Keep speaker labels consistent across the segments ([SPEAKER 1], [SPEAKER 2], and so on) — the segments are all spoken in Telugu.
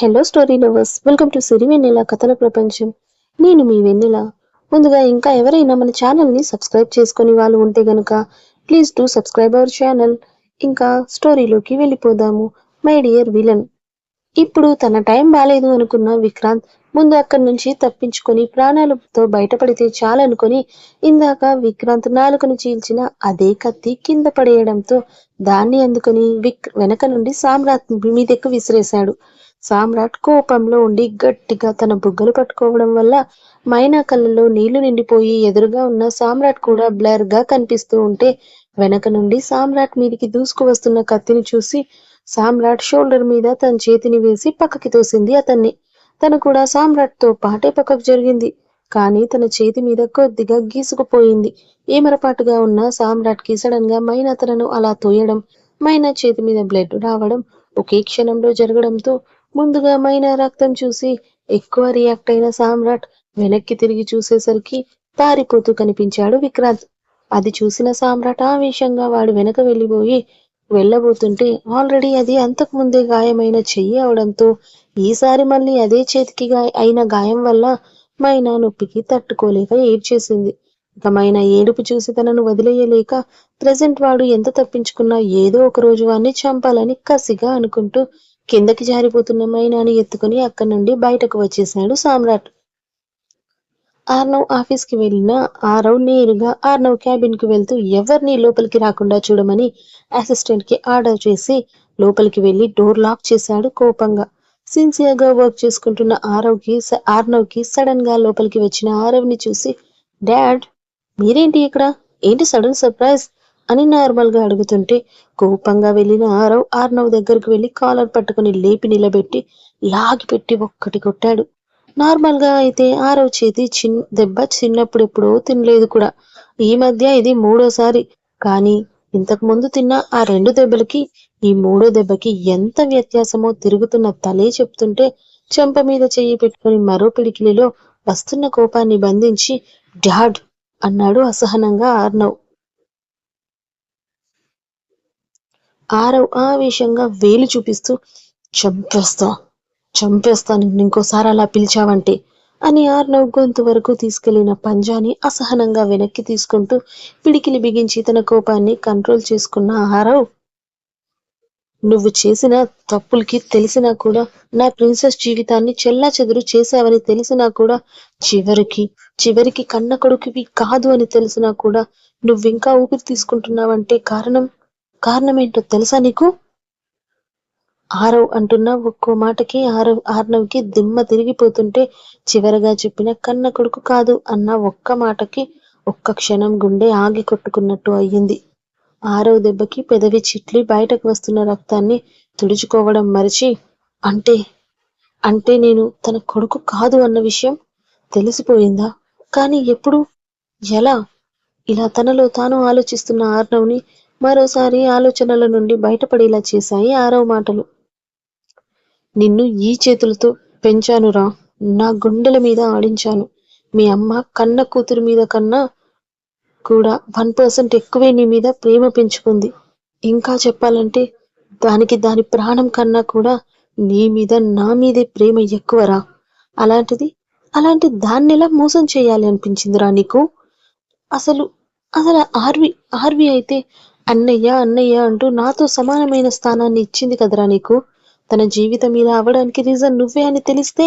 [SPEAKER 1] Hello story lovers welcome to Siri Vennela కథల ప్రపంచం నేను మీ వెన్నెల. ముందుగా ఇంకా ఎవరైనా మన ఛానల్ని సబ్స్క్రైబ్ చేసుకుని వాళ్ళు ఉంటే గనుక please to subscribe our channel ఇంకా స్టోరీలోకి వెళ్ళిపోదాము. మై డియర్ విలన్ ఇప్పుడు తన టైం బాగాలేదు అనుకున్న విక్రాంత్ ముందు అక్కడి నుంచి తప్పించుకొని ప్రాణాలతో బయటపడితే చాలనుకొని ఇందాక విక్రాంత్ నాలుకను చీల్చిన అదే కత్తి కింద పడేయడంతో దాన్ని అందుకొని విక్ వెనక నుండి సామ్రాట్ మీదెక్కు విసిరేశాడు. సామ్రాట్ కోపంలో ఉండి గట్టిగా తన బుగ్గలు పట్టుకోవడం వల్ల మైనా కళ్ళలో నీళ్ళు నిండిపోయి ఎదురుగా ఉన్న సామ్రాట్ కూడా బ్లర్గా కనిపిస్తూ ఉంటే వెనక నుండి సామ్రాట్ మీదికి దూసుకు వస్తున్న కత్తిని చూసి సామ్రాట్ షోల్డర్ మీద తన చేతిని వేసి పక్కకి తోసింది అతన్ని. తను కూడా సామ్రాట్తో పాటే పక్కకు జరిగింది. కానీ తన చేతి మీద కొద్దిగా గీసుకుపోయింది. ఏమరపాటుగా ఉన్న సామ్రాట్కి సడన్గా మైనా తనను అలా తోయడం మైనా చేతి మీద బ్లడ్ రావడం ఒకే క్షణంలో జరగడంతో ముందుగా మైనా రక్తం చూసి ఎక్కువ రియాక్ట్ అయిన సామ్రాట్ వెనక్కి తిరిగి చూసేసరికి పారిపోతూ కనిపించాడు విక్రాంత్. అది చూసిన సామ్రాట్ ఆవేశంగా వాడు వెనక వెళ్ళిపోయి వెళ్ళబోతుంటే ఆల్రెడీ అది అంతకు ముందే గాయమైన చెయ్యి అవడంతో ఈసారి మళ్ళీ అదే చేతికి అయిన గాయం వల్ల మైనా నొప్పికి తట్టుకోలేక ఏడ్చేసింది. ఇక మైనా ఏడుపు చూసి తనను వదిలేయలేక ప్రజెంట్ వాడు ఎంత తప్పించుకున్నా ఏదో ఒక రోజు వాడిని చంపాలని కసిగా అనుకుంటూ కిందకి జారిపోతున్న మైనాని ఎత్తుకుని అక్కడి నుండి బయటకు వచ్చేశాడు సామ్రాట్. ఆర్నవ్ ఆఫీస్కి వెళ్ళిన ఆరవ్ నేరుగా ఆర్నవ్ క్యాబిన్కు వెళ్తూ ఎవరిని లోపలికి రాకుండా చూడమని అసిస్టెంట్కి ఆర్డర్ చేసి లోపలికి వెళ్ళి డోర్ లాక్ చేశాడు కోపంగా. సిన్సియర్గా వర్క్ చేసుకుంటున్న ఆరవ్కి ఆర్నవ్కి సడన్గా లోపలికి వచ్చిన ఆరవ్ని చూసి డాడ్ మీరేంటి ఇక్కడ? ఏంటి సడన్ సర్ప్రైజ్? అని నార్మల్గా అడుగుతుంటే కోపంగా వెళ్ళిన ఆరవ్ ఆర్నవ్ దగ్గరకు వెళ్ళి కాలర్ పట్టుకుని లేపి నిలబెట్టి లాగిపెట్టి ఒక్కటి కొట్టాడు. నార్మల్గా అయితే ఆరవ్ చేతి చిన్ దెబ్బ చిన్నప్పుడు ఎప్పుడో తినలేదు కూడా. ఈ మధ్య ఇది మూడోసారి. కానీ ఇంతకు ముందు తిన్న ఆ రెండు దెబ్బలకి ఈ మూడో దెబ్బకి ఎంత వ్యత్యాసమో తిరుగుతున్న తలే చెప్తుంటే చెంప మీద చెయ్యి పెట్టుకుని మరో పిడికిలిలో వస్తున్న కోపాన్ని బంధించి డాడ్ అన్నాడు అసహనంగా ఆర్నవ్. ఆరవ్ ఆవేశంగా వేలు చూపిస్తూ చంపేస్తా చంపేస్తా నిన్ను ఇంకోసారి అలా పిలిచావంటే అని ఆర్నవ్ గొంతు వరకు తీసుకెళ్ళిన పంజాని అసహనంగా వెనక్కి తీసుకుంటూ పిడికిలి బిగించి తన కోపాన్ని కంట్రోల్ చేసుకున్న ఆరవ్ నువ్వు చేసిన తప్పులకి తెలిసినా కూడా నా ప్రిన్సెస్ జీవితాన్ని చెల్లా చెదురు చేశావని తెలిసినా కూడా చివరికి చివరికి కన్న కొడుకువి కాదు అని తెలిసినా కూడా నువ్వింకా ఊపిరి తీసుకుంటున్నావంటే కారణం? కారణం ఏంటో తెలుసా నీకు? ఆరవ్ అంటున్న ఒక్కో మాటకి ఆరవ్ ఆర్నవ్కి దిమ్మ తిరిగిపోతుంటే చివరగా చెప్పిన కన్న కొడుకు కాదు అన్న ఒక్క మాటకి ఒక్క క్షణం గుండె ఆగి కొట్టుకున్నట్టు అయ్యింది. ఆరవ దెబ్బకి పెదవి చిట్లి బయటకు వస్తున్న రక్తాన్ని తుడుచుకోవడం మరిచి అంటే అంటే నేను తన కొడుకు కాదు అన్న విషయం తెలిసిపోయిందా? కానీ ఎప్పుడు? ఎలా? ఇలా తనలో తాను ఆలోచిస్తున్న ఆర్నవ్ని మరోసారి ఆలోచనల నుండి బయటపడేలా చేశాయి ఆరవ మాటలు. నిన్ను ఈ చేతులతో పెంచానురా నా గుండెల మీద ఆడించాను. మీ అమ్మ కన్న కూతురు మీద కన్నా కూడా వన్ పర్సెంట్ ఎక్కువే నీ మీద ప్రేమ పెంచుకుంది. ఇంకా చెప్పాలంటే దానికి దాని ప్రాణం కన్నా కూడా నీ మీద నా మీదే ప్రేమ ఎక్కువరా అలాంటిది అలాంటి దాన్ని ఎలా మోసం చేయాలి అనిపించిందిరా నీకు? అసలు అసలు ఆర్వి ఆర్వి అయితే అన్నయ్య అన్నయ్య అంటూ నాతో సమానమైన స్థానాన్ని ఇచ్చింది కదరా నీకు? తన జీవితం ఇలా అవడానికి రీజన్ నువ్వే అని తెలిస్తే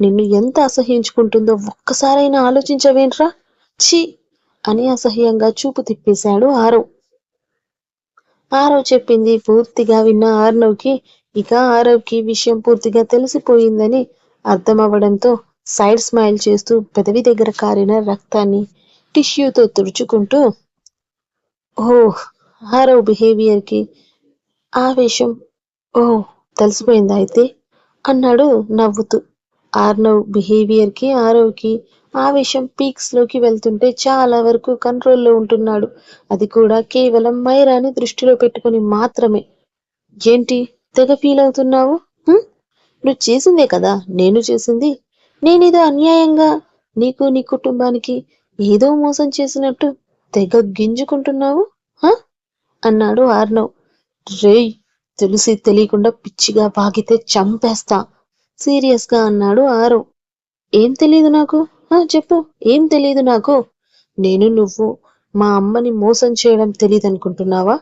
[SPEAKER 1] నిన్ను ఎంత అసహ్యించుకుంటుందో ఒక్కసారైనా ఆలోచించవేంట్రా? ఛీ! అని అసహ్యంగా చూపు తిప్పేశాడు ఆరవ్. ఆరవ్ చెప్పింది పూర్తిగా విన్న ఆర్నవ్కి ఇక ఆరవ్కి విషయం పూర్తిగా తెలిసిపోయిందని అర్థం అవ్వడంతో సైడ్ స్మైల్ చేస్తూ పెదవి దగ్గర కారిన రక్తాన్ని టిష్యూతో తుడుచుకుంటూ ఓ ఆరవ్ బిహేవియర్కి ఆవేశం. ఓ తెలిసిపోయిందా అయితే? అన్నాడు నవ్వుతూ. ఆర్నవ్ బిహేవియర్కి ఆరవ్కి ఆవేశం పీక్స్లోకి వెళ్తుంటే చాలా వరకు కంట్రోల్లో ఉంటున్నాడు. అది కూడా కేవలం మైరాని దృష్టిలో పెట్టుకుని మాత్రమే. ఏంటి? తెగ ఫీల్ అవుతున్నావు? నువ్వు చేసిందే కదా? నేను చేసింది. నేనేదో అన్యాయంగా నీకు నీ కుటుంబానికి ఏదో మోసం చేసినట్టు తెగ గింజుకుంటున్నావు? హ? అన్నాడు ఆర్నవ్. రేయ్ తెలిసి తెలియకుండా పిచ్చిగా వాగితే చంపేస్తా సీరియస్గా అన్నాడు ఆరవ్ ఏం తెలియదు నాకు? ఆ చెప్పు ఏం తెలియదు నాకు? నేను నువ్వు మా అమ్మని మోసం చేయడం తెలియదనుకుంటున్నావా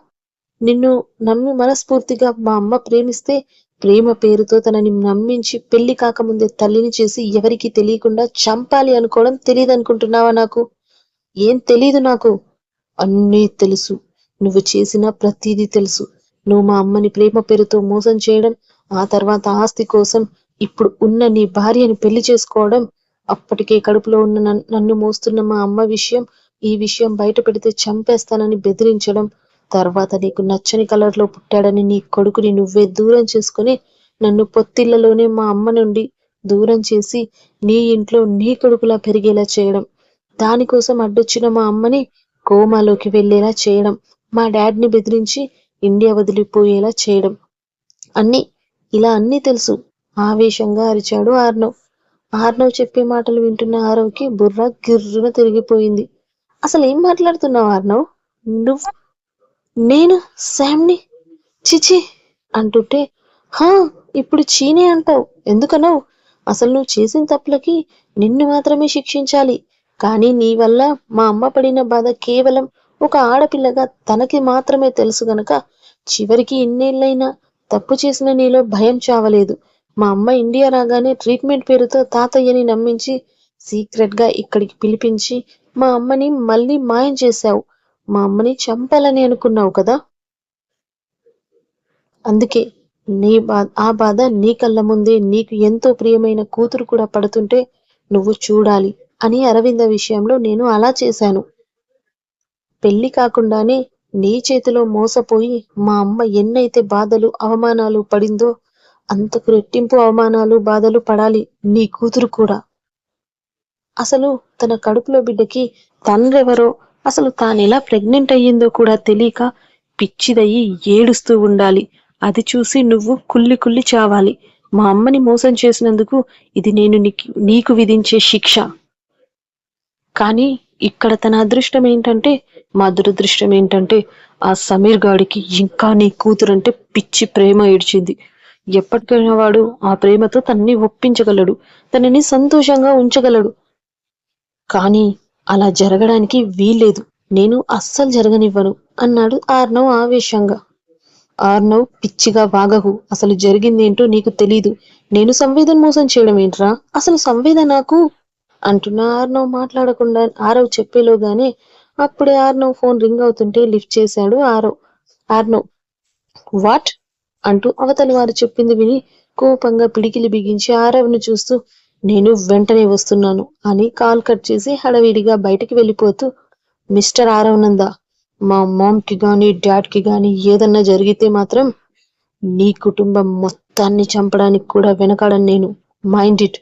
[SPEAKER 1] నిన్ను నమ్మి మనస్ఫూర్తిగా మా అమ్మ ప్రేమిస్తే ప్రేమ పేరుతో తనని నమ్మించి పెళ్ళి కాకముందే తల్లిని చేసి ఎవరికి తెలియకుండా చంపాలి అనుకోవడం తెలియదనుకుంటున్నావా నాకు? ఏం తెలీదు నాకు? అన్నీ తెలుసు. నువ్వు చేసిన ప్రతిదీ తెలుసు. నువ్వు మా అమ్మని ప్రేమ పేరుతో మోసం చేయడం ఆ తర్వాత ఆస్తి కోసం ఇప్పుడు ఉన్న నీ భార్యని పెళ్ళి చేసుకోవడం అప్పటికే కడుపులో ఉన్న నన్ను మోస్తున్న మా అమ్మ విషయం ఈ విషయం బయట పెడితే చంపేస్తానని బెదిరించడం తర్వాత నీకు నచ్చని కలర్లో పుట్టాడని నీ కొడుకుని నువ్వే దూరం చేసుకుని నన్ను పొత్తిళ్ళలోనే మా అమ్మ నుండి దూరం చేసి నీ ఇంట్లో నీ కొడుకులా పెరిగేలా చేయడం దానికోసం అడ్డొచ్చిన మా అమ్మని కోమాలోకి వెళ్ళేలా చేయడం మా డాడ్ని బెదిరించి ఇండియా వదిలిపోయేలా చేయడం. అన్ని ఇలా అన్ని తెలుసు. ఆవేశంగా అరిచాడు ఆర్నవ్. ఆర్నవ్ చెప్పే మాటలు వింటున్న ఆరవ్కి బుర్ర గిర్రున తిరిగిపోయింది. అసలు ఏం మాట్లాడుతున్నావు ఆర్నవ్? నువ్వు? నేను? శామ్ని? చిచి? అంటుంటే హా ఇప్పుడు చీనే అంటావు. ఎందుకనవు అసలు నువ్వు చేసిన తప్పులకి నిన్ను మాత్రమే శిక్షించాలి. కానీ నీ వల్ల మా అమ్మ పడిన బాధ కేవలం ఒక ఆడపిల్లగా తనకి మాత్రమే తెలుసు గనక చివరికి ఇన్నేళ్ళైనా తప్పు చేసిన నీలో భయం చావలేదు. మా అమ్మ ఇండియా రాగానే ట్రీట్మెంట్ పేరుతో తాతయ్యని నమ్మించి సీక్రెట్గా ఇక్కడికి పిలిపించి మా అమ్మని మళ్ళీ మాయం చేశావు. మా అమ్మని చంపాలని అనుకున్నావు కదా? అందుకే నీ బా ఆ బాధ నీ కళ్ళ ముందే నీకు ఎంతో ప్రియమైన కూతురు కూడా పడుతుంటే నువ్వు చూడాలి అని అరవింద విషయంలో నేను అలా చేశాను. పెళ్ళి కాకుండానే నీ చేతిలో మోసపోయి మా అమ్మ ఎన్నైతే బాధలు అవమానాలు పడిందో అంతకు రెట్టింపు అవమానాలు బాధలు పడాలి నీ కూతురు కూడా. అసలు తన కడుపులో బిడ్డకి తండ్రెవరో అసలు తానెలా ప్రెగ్నెంట్ అయ్యిందో కూడా తెలియక పిచ్చిదయ్యి ఏడుస్తూ ఉండాలి. అది చూసి నువ్వు కుల్లి కుల్లి చావాలి. మా అమ్మని మోసం చేసినందుకు ఇది నేను నీకు నీకు విధించే శిక్ష. కానీ ఇక్కడ తన అదృష్టం ఏంటంటే మా దురదృష్టం ఏంటంటే ఆ సమీర్ గాడికి ఇంకా నీ కూతురంటే పిచ్చి ప్రేమ ఏడ్చింది. ఎప్పటికైనా వాడు ఆ ప్రేమతో తనని ఒప్పించగలడు తనని సంతోషంగా ఉంచగలడు. కానీ అలా జరగడానికి వీల్లేదు. నేను అస్సలు జరగనివ్వను అన్నాడు ఆర్నవ్ ఆవేశంగా. ఆర్నవ్ పిచ్చిగా వాగకు. అసలు జరిగిందేంటో నీకు తెలీదు. నేను సంవేదన మోసం చేయడం ఏంట్రా? అసలు సంవేదన నాకు అంటున్నా ఆర్నవ్ మాట్లాడకుండా ఆరవ్ చెప్పేలోగానే అప్పుడే ఆర్నవ్ ఫోన్ రింగ్ అవుతుంటే లిఫ్ట్ చేశాడు ఆరవ్ ఆర్నవ్ వాట్? అంటూ అవతలి వారు చెప్పింది విని కోపంగా పిడికిలి బిగించి ఆరవ్ను చూస్తూ నేను వెంటనే వస్తున్నాను అని కాల్ కట్ చేసి హడవిడిగా బయటికి వెళ్ళిపోతూ మిస్టర్ ఆరవనంద మా మామ్కి గాని డాడ్కి గాని ఏదన్నా జరిగితే మాత్రం నీ కుటుంబం మొత్తాన్ని చంపడానికి కూడా వెనకాడను నేను. Mind it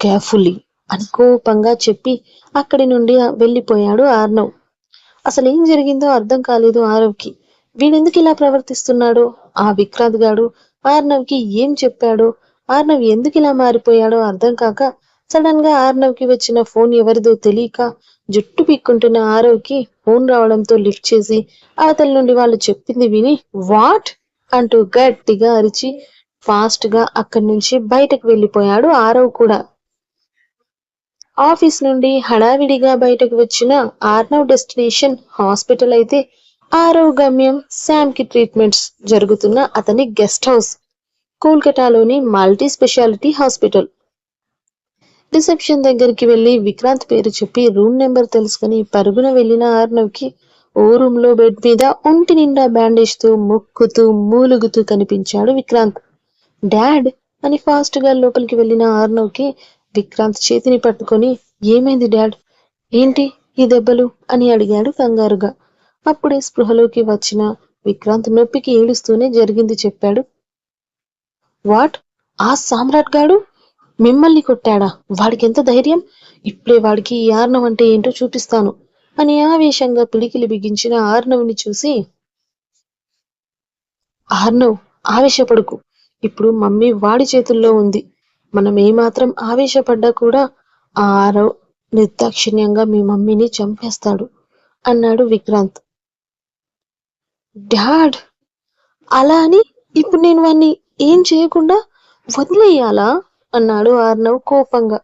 [SPEAKER 1] carefully. అని కోపంగా చెప్పి అక్కడి నుండి వెళ్ళిపోయాడు ఆర్నవ్. అసలు ఏం జరిగిందో అర్థం కాలేదు ఆరవ్కి వీడెందుకు ఇలా ప్రవర్తిస్తున్నాడో? ఆ విక్రాంత్ గాడు ఆర్నవ్కి ఏం చెప్పాడో ఆర్నవ్ ఎందుకు ఇలా మారిపోయాడో అర్థం కాక సడన్గా ఆర్నవ్కి వచ్చిన ఫోన్ ఎవరిదో తెలియక జుట్టు పీక్కుంటున్న ఆరవ్కి ఫోన్ రావడంతో లిఫ్ట్ చేసి అవతల నుండి వాళ్ళు చెప్పింది విని వాట్? అంటూ గట్టిగా అరిచి ఫాస్ట్గా అక్కడి నుంచి బయటకు వెళ్ళిపోయాడు ఆరవ్ కూడా. ఆఫీస్ నుండి హడావిడిగా బయటకు వచ్చిన ఆర్నవ్ డెస్టినేషన్ హాస్పిటల్ అయితే ఆరవ గమ్యం శామ్కి ట్రీట్మెంట్స్ జరుగుతున్న అతని గెస్ట్ హౌస్ కోల్కతాలోని మల్టీ స్పెషాలిటీ హాస్పిటల్. రిసెప్షన్ దగ్గరికి వెళ్ళి విక్రాంత్ పేరు చెప్పి రూమ్ నెంబర్ తెలుసుకుని పరుగున వెళ్ళిన ఆర్నవ్కి ఓ రూమ్లో బెడ్ మీద ఒంటి నిండా బ్యాండేజ్తో మొక్కుతూ మూలుగుతూ కనిపించాడు విక్రాంత్. డాడ్! అని ఫాస్ట్గా లోపలికి వెళ్ళిన ఆర్నవ్కి విక్రాంత్ చేతిని పట్టుకొని ఏమైంది డాడ్? ఏంటి ఈ దెబ్బలు? అని అడిగాడు కంగారుగా. అప్పుడే స్పృహలోకి వచ్చిన విక్రాంత్ నొప్పికి ఏడుస్తూనే జరిగింది చెప్పాడు. వాట్? ఆ సామ్రాట్ గాడు? మిమ్మల్ని కొట్టాడా? వాడికి ఎంత ధైర్యం? ఇప్పుడే వాడికి ఈ ఆర్నవ్ అంటే ఏంటో చూపిస్తాను. అని ఆవేశంగా పిడికిలి బిగించిన ఆర్నవ్ని చూసి ఆర్నవ్ ఆవేశపడుకు. ఇప్పుడు మమ్మీ వాడి చేతుల్లో ఉంది. మనం ఏమాత్రం ఆవేశపడ్డా కూడా ఆ ఆరవ్ నిర్దాక్షిణ్యంగా మీ మమ్మీని చంపేస్తాడు అన్నాడు విక్రాంత్. డాడ్! అలా అని ఇప్పుడు నేను వాణ్ణి ఏం చేయకుండా వదిలేయాలా? అన్నాడు ఆర్నవ్ కోపంగా.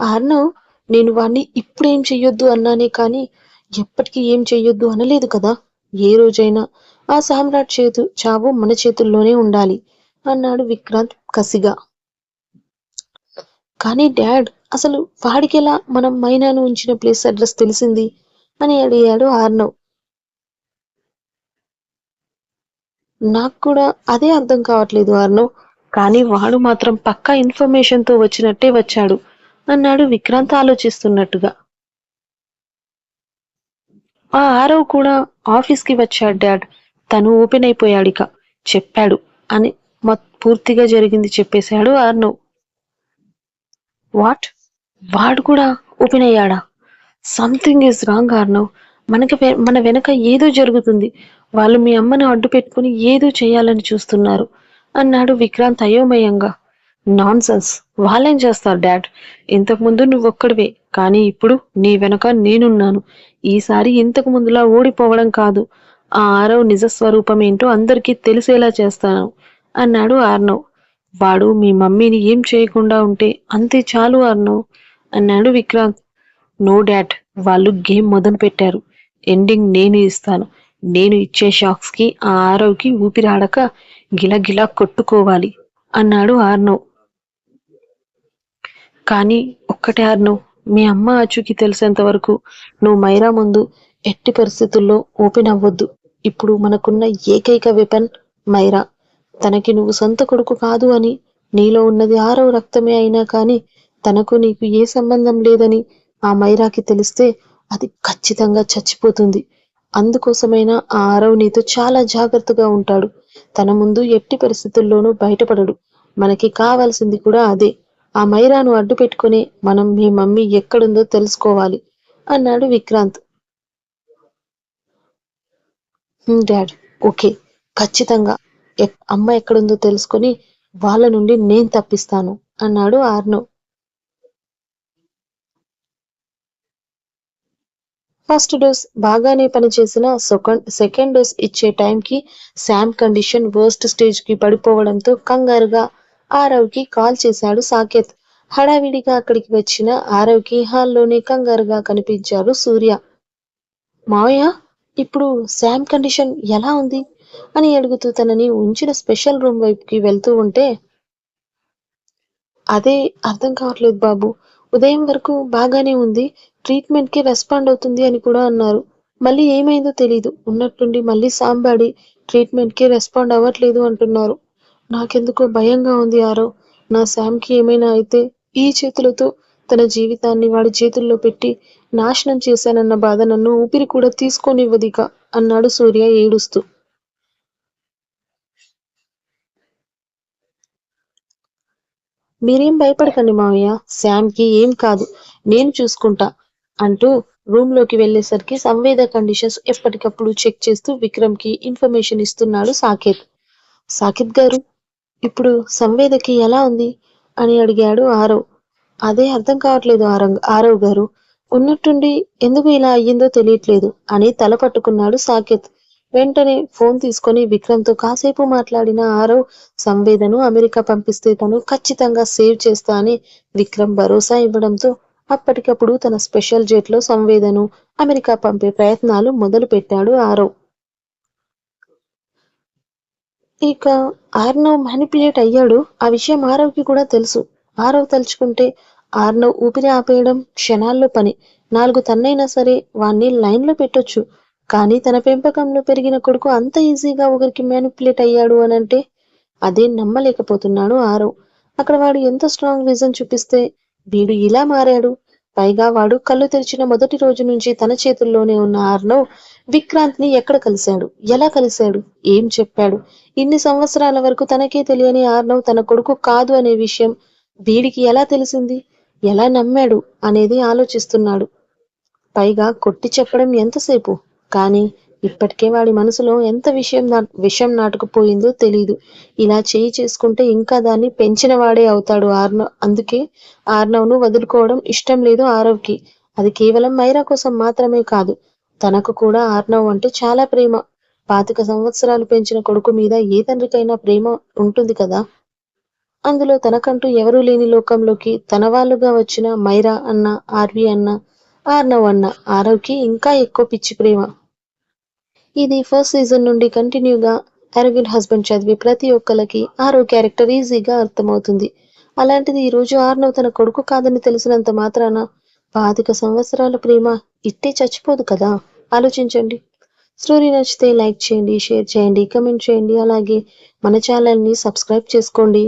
[SPEAKER 1] ఆర్నవ్ నేను వాణ్ణి ఇప్పుడేం చెయ్యొద్దు అన్నానే కానీ ఎప్పటికీ ఏం చెయ్యొద్దు అనలేదు కదా? ఏ రోజైనా ఆ సామ్రాట్ చేతు చావు మన చేతుల్లోనే ఉండాలి అన్నాడు విక్రాంత్ కసిగా. కానీ డాడ్ అసలు వాడికెలా మనం మైనాను ఉంచిన ప్లేస్ అడ్రస్ తెలిసింది? అని అడిగాడు ఆర్నవ్. నాకు కూడా అదే అర్థం కావట్లేదు ఆర్నవ్. కానీ వాడు మాత్రం పక్కా ఇన్ఫర్మేషన్తో వచ్చినట్టే వచ్చాడు అన్నాడు విక్రాంత్ ఆలోచిస్తున్నట్టుగా. ఆ ఆరవ్ కూడా ఆఫీస్కి వచ్చాడు డాడ్. తను ఓపెన్ అయిపోయాడిక చెప్పాడు అని మొత్ పూర్తిగా జరిగింది చెప్పేశాడు ఆర్నవ్. వాట్? వాడు కూడా ఓపెన్ అయ్యాడా? సంథింగ్ ఈజ్ రాంగ్ ఆర్నవ్ మనకి వె- మన వెనక ఏదో జరుగుతుంది. వాళ్ళు మీ అమ్మను అడ్డు పెట్టుకుని ఏదో చేయాలని చూస్తున్నారు. అన్నాడు విక్రాంత్ అయోమయంగా. నాన్ సెన్స్ వాళ్ళేం చేస్తారు డాడ్? ఇంతకు ముందు నువ్వు ఒక్కడివే కానీ ఇప్పుడు నీ వెనక నేనున్నాను. ఈసారి ఇంతకు ముందులా ఓడిపోవడం కాదు. ఆ ఆరవ్ నిజ స్వరూపం ఏంటో అందరికీ తెలిసేలా చేస్తాను అన్నాడు ఆర్నవ్ వాడు మీ మమ్మీని ఏం చేయకుండా ఉంటే అంతే చాలు అర్ను అన్నాడు విక్రాంత్. నో డాట్ వాళ్ళు గేమ్ మొదలు పెట్టారు. ఎండింగ్ నేను ఇస్తాను. నేను ఇచ్చే షాక్స్కి ఆ ఆరవ్కి ఊపిరాడక గిలగిలా కొట్టుకోవాలి అన్నాడు ఆర్నవ్ కానీ ఒక్కటే ఆర్నవ్ మీ అమ్మ ఆచూకి తెలిసేంత వరకు నువ్వు మైరా ముందు ఎట్టి పరిస్థితుల్లో ఓపెన్ అవ్వద్దు. ఇప్పుడు మనకున్న ఏకైక వెపన్ మైరా. తనకి నువ్వు సొంత కొడుకు కాదు అని నీలో ఉన్నది ఆరవ రక్తమే అయినా కానీ తనకు నీకు ఏ సంబంధం లేదని ఆ మైరాకి తెలిస్తే అది ఖచ్చితంగా చచ్చిపోతుంది. అందుకోసమైనా ఆ ఆరవ్ నీతో చాలా జాగ్రత్తగా ఉంటాడు. తన ముందు ఎట్టి పరిస్థితుల్లోనూ బయటపడడు. మనకి కావాల్సింది కూడా అదే. ఆ మైరాను అడ్డు పెట్టుకుని మనం మీ మమ్మీ ఎక్కడుందో తెలుసుకోవాలి అన్నాడు విక్రాంత్. డాడ్ ఓకే ఖచ్చితంగా అమ్మ ఎక్కడుందో తెలుసుకొని వాళ్ళ నుండి నేను తప్పిస్తాను అన్నాడు ఆర్ను. ఫస్ట్ డోస్ బాగానే పనిచేసిన సెకండ్ సెకండ్ డోస్ ఇచ్చే టైంకి శామ్ కండిషన్ వర్స్ట్ స్టేజ్కి పడిపోవడంతో కంగారుగా ఆరవ్కి కాల్ చేశాడు సాకేత్. హడావిడిగా అక్కడికి వచ్చిన ఆరవ్కి హాల్లోనే కంగారుగా కనిపించారు సూర్య. మావయ్య ఇప్పుడు శామ్ కండిషన్ ఎలా ఉంది? అని అడుగుతూ తనని ఉంచిన స్పెషల్ రూమ్ వైపుకి వెళ్తూ ఉంటే అదే అర్థం కావట్లేదు బాబు. ఉదయం వరకు బాగానే ఉంది. ట్రీట్మెంట్కి రెస్పాండ్ అవుతుంది అని కూడా అన్నారు. మళ్ళీ ఏమైందో తెలీదు. ఉన్నట్టుండి మళ్ళీ సాంబాడి ట్రీట్మెంట్కి రెస్పాండ్ అవ్వట్లేదు అంటున్నారు. నాకెందుకో భయంగా ఉంది ఆరో. నా శామ్కి ఏమైనా అయితే ఈ చేతులతో తన జీవితాన్ని వాడి చేతుల్లో పెట్టి నాశనం చేశానన్న బాధ నన్ను ఊపిరి కూడా తీసుకోనివ్వదిక అన్నాడు సూర్య ఏడుస్తూ. మీరేం భయపడకండి మావయ్య. శామ్కి ఏం కాదు. నేను చూసుకుంటా అంటూ రూమ్లోకి వెళ్ళేసరికి సంవేద కండిషన్స్ ఎప్పటికప్పుడు చెక్ చేస్తూ విక్రమ్కి ఇన్ఫర్మేషన్ ఇస్తున్నాడు సాకేత్. సాకేత్ గారు ఇప్పుడు సంవేదకి ఎలా ఉంది? అని అడిగాడు ఆరవ్. అదే అర్థం కావట్లేదు ఆరంగ్ ఆరవ్ గారు. ఉన్నట్టుండి ఎందుకు ఇలా అయ్యిందో తెలియట్లేదు అని తల పట్టుకున్నాడు సాకేత్. వెంటనే ఫోన్ తీసుకొని విక్రమ్తో కాసేపు మాట్లాడిన ఆరవ్ సంవేదను అమెరికా పంపిస్తే తను ఖచ్చితంగా సేవ్ చేస్తా అని విక్రమ్ భరోసా ఇవ్వడంతో అప్పటికప్పుడు తన స్పెషల్ జెట్లో సంవేదను అమెరికా పంపే ప్రయత్నాలు మొదలు పెట్టాడు ఆరవ్ ఇక ఆర్నవ్ మ్యానిపులేట్ అయ్యాడు. ఆ విషయం ఆరవ్కి కూడా తెలుసు. ఆరవ్ తలుచుకుంటే ఆర్నవ్ ఊపిరి ఆపేయడం క్షణాల్లో పని. నాలుగు తన్నైనా సరే వాణ్ణి లైన్లో పెట్టొచ్చు. కానీ తన పెంపకంలో పెరిగిన కొడుకు అంత ఈజీగా ఒకరికి మ్యానిపులేట్ అయ్యాడు అని అంటే అదే నమ్మలేకపోతున్నాడు ఆరవ్. అక్కడ వాడు ఎంత స్ట్రాంగ్ రీజన్ చూపిస్తే వీడు ఇలా మారాడు. పైగా వాడు కళ్ళు తెరిచిన మొదటి రోజు నుంచి తన చేతుల్లోనే ఉన్న ఆర్నవ్ విక్రాంత్ని ఎక్కడ కలిశాడు? ఎలా కలిశాడు? ఏం చెప్పాడు? ఇన్ని సంవత్సరాల వరకు తనకే తెలియని ఆర్నవ్ తన కొడుకు కాదు అనే విషయం వీడికి ఎలా తెలిసింది? ఎలా నమ్మాడు? అనేది ఆలోచిస్తున్నాడు. పైగా కొట్టి చెప్పడం ఎంతసేపు? కానీ ఇప్పటికే వాడి మనసులో ఎంత విషయం నా విషం నాటుకుపోయిందో తెలీదు. ఇలా చేయి చేసుకుంటే ఇంకా దాన్ని పెంచిన వాడే అవుతాడు ఆర్నవ్. అందుకే ఆర్నవ్ను వదులుకోవడం ఇష్టం లేదు ఆరవ్కి. అది కేవలం మైరా కోసం మాత్రమే కాదు తనకు కూడా ఆర్నవ్ అంటే చాలా ప్రేమ. పాతిక సంవత్సరాలు పెంచిన కొడుకు మీద ఏ తండ్రికైనా ప్రేమ ఉంటుంది కదా? అందులో తనకంటూ ఎవరూ లేని లోకంలోకి తన వాళ్ళుగా వచ్చిన మైరా అన్న ఆర్వి అన్న ఆర్నవ్ అన్న ఆరవ్కి ఇంకా ఎక్కువ పిచ్చి ప్రేమ. ఇది ఫస్ట్ సీజన్ నుండి కంటిన్యూగా అరవింద్ హస్బెండ్ చదివి ప్రతి ఒక్కరికి ఆరో క్యారెక్టర్ ఈజీగా అర్థమవుతుంది. అలాంటిది ఈ రోజు ఆర్నవ్ తన కొడుకు కాదని తెలిసినంత మాత్రాన పాతిక సంవత్సరాల ప్రేమ ఇట్టే చచ్చిపోదు కదా? ఆలోచించండి. స్టోరీ నచ్చితే లైక్ చేయండి షేర్ చేయండి కమెంట్ చేయండి. అలాగే మన ఛానల్ని సబ్స్క్రైబ్ చేసుకోండి.